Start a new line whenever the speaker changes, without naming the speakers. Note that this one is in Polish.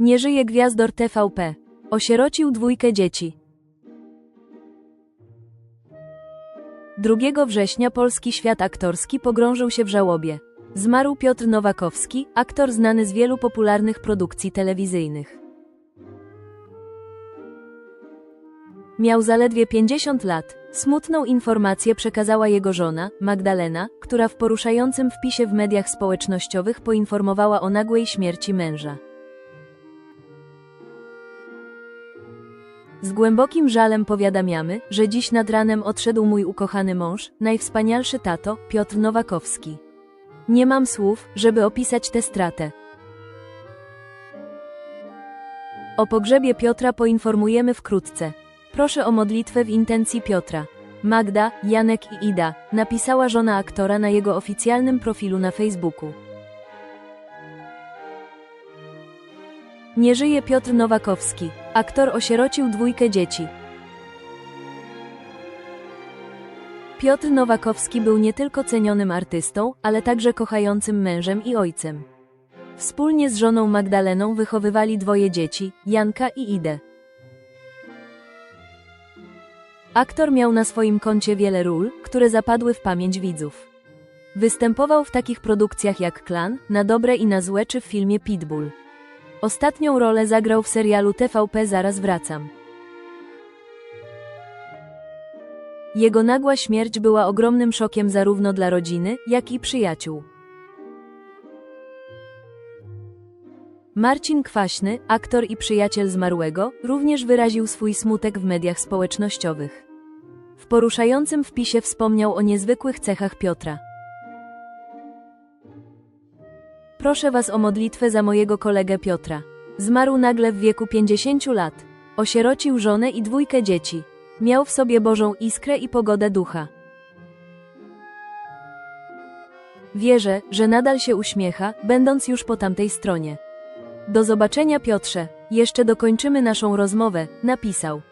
Nie żyje gwiazdor TVP. Osierocił dwójkę dzieci. 2 września polski świat aktorski pogrążył się w żałobie. Zmarł Piotr Nowakowski, aktor znany z wielu popularnych produkcji telewizyjnych. Miał zaledwie 50 lat. Smutną informację przekazała jego żona, Magdalena, która w poruszającym wpisie w mediach społecznościowych poinformowała o nagłej śmierci męża. Z głębokim żalem powiadamiamy, że dziś nad ranem odszedł mój ukochany mąż, najwspanialszy tato, Piotr Nowakowski. Nie mam słów, żeby opisać tę stratę. O pogrzebie Piotra poinformujemy wkrótce. Proszę o modlitwę w intencji Piotra. Magda, Janek i Ida, napisała żona aktora na jego oficjalnym profilu na Facebooku. Nie żyje Piotr Nowakowski. Aktor osierocił dwójkę dzieci. Piotr Nowakowski był nie tylko cenionym artystą, ale także kochającym mężem i ojcem. Wspólnie z żoną Magdaleną wychowywali dwoje dzieci, Janka i Idę. Aktor miał na swoim koncie wiele ról, które zapadły w pamięć widzów. Występował w takich produkcjach jak Klan, Na dobre i na złe czy w filmie Pitbull. Ostatnią rolę zagrał w serialu TVP Zaraz wracam. Jego nagła śmierć była ogromnym szokiem zarówno dla rodziny, jak i przyjaciół. Marcin Kwaśny, aktor i przyjaciel zmarłego, również wyraził swój smutek w mediach społecznościowych. W poruszającym wpisie wspomniał o niezwykłych cechach Piotra. Proszę Was o modlitwę za mojego kolegę Piotra. Zmarł nagle w wieku 50 lat. Osierocił żonę i dwójkę dzieci. Miał w sobie Bożą iskrę i pogodę ducha. Wierzę, że nadal się uśmiecha, będąc już po tamtej stronie. Do zobaczenia Piotrze. Jeszcze dokończymy naszą rozmowę, napisał.